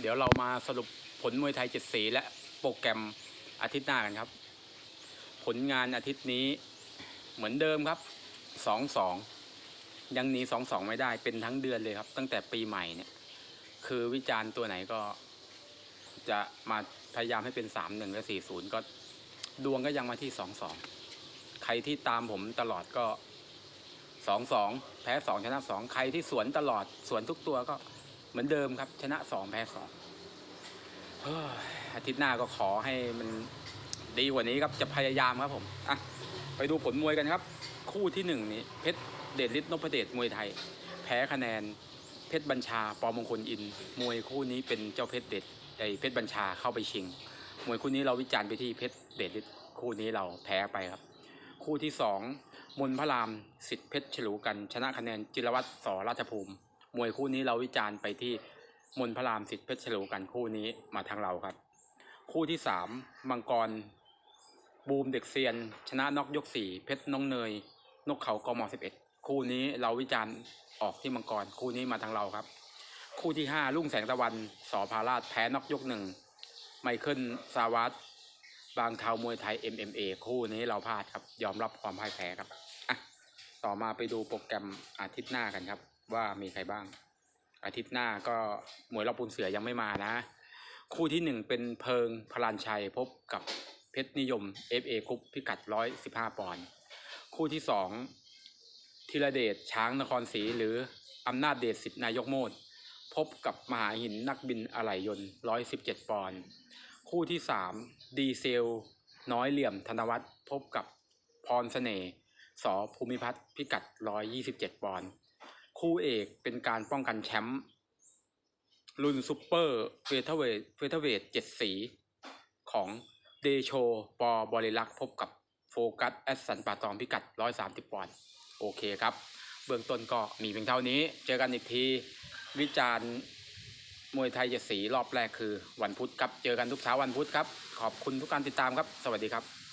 เดี๋ยวเรามาสรุปผลมวยไทยเจ็ดสีและโปรแกรมอาทิตย์หน้ากันครับ ผลงานอาทิตย์นี้เหมือนเดิมครับสองสองยังหนีสองสองไม่ได้เป็นทั้งเดือนเลยครับ ตั้งแต่ปีใหม่เนี่ย คือวิจารณ์ตัวไหนก็ จะมาพยายามให้เป็นสามหนึ่งและสี่ศูนย์ก็ดวงก็ยังมาที่สองสองใครที่ตามผมตลอดก็สองสองแพ้สองชนะสองใครที่สวนตลอดสวนทุกตัวก็ เหมือนเดิมครับ ชนะสองแพ้สองอาทิตย์หน้าก็ขอให้มันดีกว่านี้ครับจะพยายามครับผมอะไปดูผลมวยกันครับ คู่ที่หนึ่งนี้เพชรเดชฤทธิ์นพเดชมวยไทย แพ้คะแนน เพชรบัญชาปอมงคลอิน มวยคู่นี้เป็นเจ้าเพชรเด็ดไอเพชรบัญชาเข้าไปชิง มวยคู่นี้เราวิจารณ์ไปที่เพชรเดชฤทธิ์คู่นี้เราแพ้ไปครับ คู่ที่สองมนพระรามสิทธิเพชรฉลูกัน ชนะคะแนนจิรวัตรสอราชภูมิ มวยคู่นี้เราวิจารณ์ไปที่มนพระรามสิทธิเพชรฉลูกันคู่นี้มาทางเราครับ คู่ที่สามมังกร บูมเด็กเซียน ชนะนอกยกสี่เพชรน้องเนย นกเขากมสิบเอ็ดคู่นี้เราวิจารณ์ออกที่มังกรคู่นี้มาทางเราครับ คู่ที่ห้าลุ่งแสงตะวันสอพาราชแพ้นอกยกหนึ่งไมเคิลซาวัตบางเทามวยไทย MMA คู่นี้เราพลาดครับ ยอมรับความพ่ายแพ้ครับอะต่อมาไปดูโปรแกรมอาทิตย์หน้ากันครับ ว่ามีใครบ้าง อาทิตย์หน้าก็มวยรอบปูนเสือยังไม่มานะ คู่ที่หนึ่งเป็นเพิงพลานชัยพบกับเพชรนิยม FA คุปพิกัด115ปอนด์คู่ที่สองธีรเดชช้างนครศรีหรืออำนาจเดชสิทธินายกโมดพบกับมหาหินนักบินอะไหล่ยนต์117ปอนด์คู่ที่สามดีเซล น้อยเหลี่ยมธนวัฒน์พบกับพรเสน่ห์สอภูมิพัฒน์พิกัด127ปอนด์ คู่เอกเป็นการป้องกันแชมป์รุ่นซูเปอร์เฟเธอเวทเฟเธอเวทเจ็ดสี ของเดโชปอบริลักษ์พบกับโฟกัสแอสสันปาตองพิกัด130ปอนด์โอเคครับ เบื้องต้นก็มีเพียงเท่านี้ เจอกันอีกที วิจารณ์มวยไทยเจ็ดสีรอบแรกคือวันพุธครับ เจอกันทุกเช้าวันพุธครับ ขอบคุณทุกการติดตามครับ สวัสดีครับ